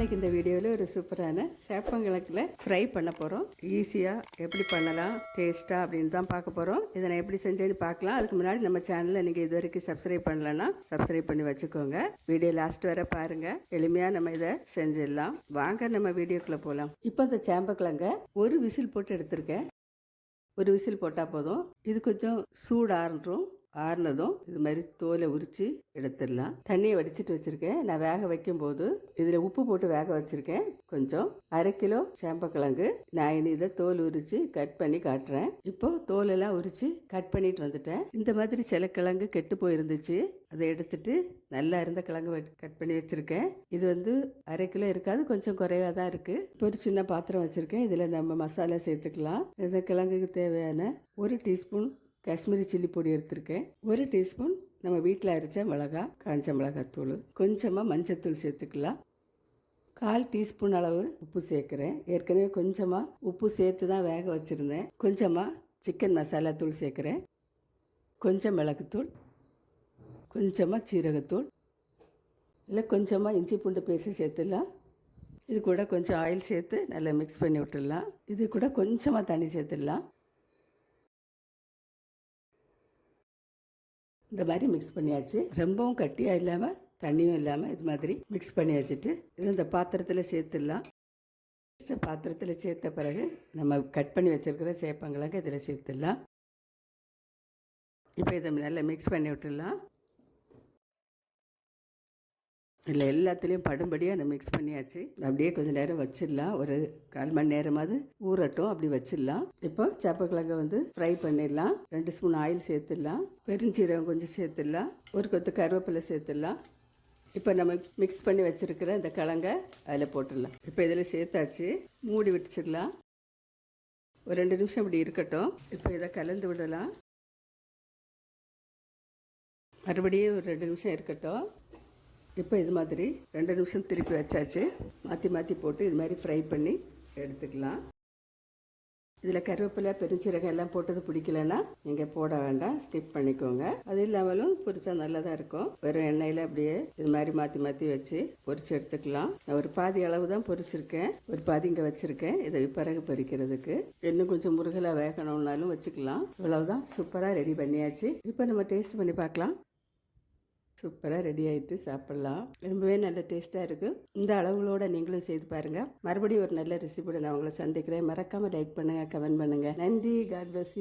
இன்னைக்கு இந்த வீடியோவில் ஒரு சூப்பரான சேப்பங்கிழக்கில் ஃப்ரை பண்ண போகிறோம் ஈஸியாக எப்படி பண்ணலாம் டேஸ்ட்டாக அப்படின்னு தான் பார்க்க போகிறோம் இதை நான் எப்படி செஞ்சேன்னு பார்க்கலாம். அதுக்கு முன்னாடி நம்ம சேனலை நீங்கள் இது வரைக்கும் சப்ஸ்கிரைப் பண்ணலன்னா சப்ஸ்கிரைப் பண்ணி வச்சுக்கோங்க. வீடியோ லாஸ்ட் வர பாருங்கள் எளிமையாக நம்ம இதை செஞ்சிடலாம். வாங்க நம்ம வீடியோக்குள்ளே போகலாம் இப்போ இந்த சேம்பக்கிழங்க ஒரு விசில் போட்டு எடுத்திருக்கேன். ஒரு விசில் போட்டால் போதும். இது கொஞ்சம் சூடாறும் ஆறுனதும் இது மாதிரி தோலை உரித்து எடுத்துடலாம். தண்ணியை வடிச்சிட்டு வச்சுருக்கேன். நான் வேக வைக்கும்போது இதில் உப்பு போட்டு வேக வச்சுருக்கேன். கொஞ்சம் அரை கிலோ சேம்பக்கிழங்கு. நான் இனி இதை தோல் உரித்து கட் பண்ணி காட்டுறேன். இப்போ தோலெல்லாம் உரித்து கட் பண்ணிட்டு வந்துட்டேன். இந்த மாதிரி சில கிழங்கு கெட்டு போயிருந்துச்சு. அதை எடுத்துட்டு நல்லா இருந்த கிழங்கு கட் பண்ணி வச்சுருக்கேன். இது வந்து அரை கிலோ இருக்காது. கொஞ்சம் குறைவாக தான் இருக்குது இப்போ ஒரு சின்ன பாத்திரம் வச்சுருக்கேன். இதில் நம்ம மசாலா சேர்த்துக்கலாம். இந்த கிழங்குக்கு தேவையான ஒரு டீஸ்பூன் காஷ்மீரி சில்லி பொடி எடுத்திருக்கேன். ஒரு டீஸ்பூன் நம்ம வீட்டில் அரைச்ச மிளகா காஞ்ச மிளகாத்தூள் கொஞ்சமாக மஞ்சத்தூள் சேர்த்துக்கலாம். கால் டீஸ்பூன் அளவு உப்பு சேர்க்குறேன். ஏற்கனவே கொஞ்சமாக உப்பு சேர்த்து தான் வேக வச்சுருந்தேன். கொஞ்சமாக சிக்கன் மசாலா தூள் சேர்க்குறேன். கொஞ்சம் மிளகுத்தூள் கொஞ்சமாக சீரகத்தூள் இல்லை கொஞ்சமாக இஞ்சி பூண்டு பேசி சேர்த்துடலாம். இது கூட கொஞ்சம் ஆயில் சேர்த்து நல்லா மிக்ஸ் பண்ணி விட்டுடலாம். இது கூட கொஞ்சமாக தண்ணி சேர்த்துடலாம். இந்த மாதிரி மிக்ஸ் பண்ணியாச்சு. ரொம்பவும் கட்டியாக இல்லாமல் தண்ணியும் இல்லாமல் இது மாதிரி மிக்ஸ் பண்ணி வச்சுட்டு இது இந்த பாத்திரத்தில் சேர்த்துடலாம். பாத்திரத்தில் சேர்த்த பிறகு நம்ம கட் பண்ணி வச்சுருக்கிற சேப்பங்கிழங்கு இதில் சேர்த்துடலாம். இப்போ இதை நல்லா மிக்ஸ் பண்ணி விட்டுடலாம். இல்லை எல்லாத்துலேயும் படும்படியாக நம்ம மிக்ஸ் பண்ணியாச்சு. அப்படியே கொஞ்சம் நேரம் வச்சிடலாம். ஒரு கால் மணி நேரமாவது ஊறட்டும். அப்படி வச்சிடலாம். இப்போ சேப்பக்கிழங்க வந்து ஃப்ரை பண்ணிடலாம். ரெண்டு ஸ்பூன் ஆயில் சேர்த்துடலாம். பெருஞ்சீரகம் கொஞ்சம் சேர்த்துடலாம். ஒரு கொத்து கருவேப்பிலை சேர்த்துடலாம். இப்போ நம்ம மிக்ஸ் பண்ணி வச்சுருக்கிற இந்த கிழங்க அதில் போட்டுடலாம். இப்போ இதில் சேர்த்தாச்சு. மூடி விட்டுச்சிடலாம். ஒரு ரெண்டு நிமிஷம் இப்படி இருக்கட்டும். இப்போ இதை கலந்து விடலாம். மறுபடியும் ஒரு ரெண்டு நிமிஷம் இருக்கட்டும். இப்போ இது மாதிரி ரெண்டு நிமிஷம் திருப்பி வச்சாச்சு. மாற்றி மாற்றி போட்டு இது மாதிரி ஃப்ரை பண்ணி எடுத்துக்கலாம். இதில் கருவேப்பிலை பெருஞ்சீரகம் எல்லாம் போட்டது பிடிக்கலன்னா நீங்கள் போட வேண்டாம். ஸ்கிப் பண்ணிக்கோங்க. அது இல்லாமலும் பொரிச்சா நல்லதாக இருக்கும். வெறும் எண்ணெயில் அப்படியே இது மாதிரி மாற்றி மாற்றி வச்சு பொரிச்சு எடுத்துக்கலாம். நான் ஒரு பாதி அளவு தான் பொரிச்சிருக்கேன். ஒரு பாதி இங்கே வச்சுருக்கேன். இதை பிறகு பொரிக்கிறதுக்கு. இன்னும் கொஞ்சம் முருகலாக வேகணும்னாலும் வச்சுக்கலாம். இவ்வளவுதான். சூப்பராக ரெடி பண்ணியாச்சு. இப்போ நம்ம டேஸ்ட் பண்ணி பார்க்கலாம். சூப்பராக ரெடி ஆகிட்டு சாப்பிட்லாம். ரொம்பவே நல்ல டேஸ்ட்டாக இருக்குது இந்த அளவுகளோட நீங்களும் செய்து பாருங்கள் மறுபடியும் ஒரு நல்ல ரெசிபியோட நான் உங்களை சந்திக்கிறேன். மறக்காமல் லைக் பண்ணுங்கள் கமெண்ட் பண்ணுங்கள் நன்றி. God bless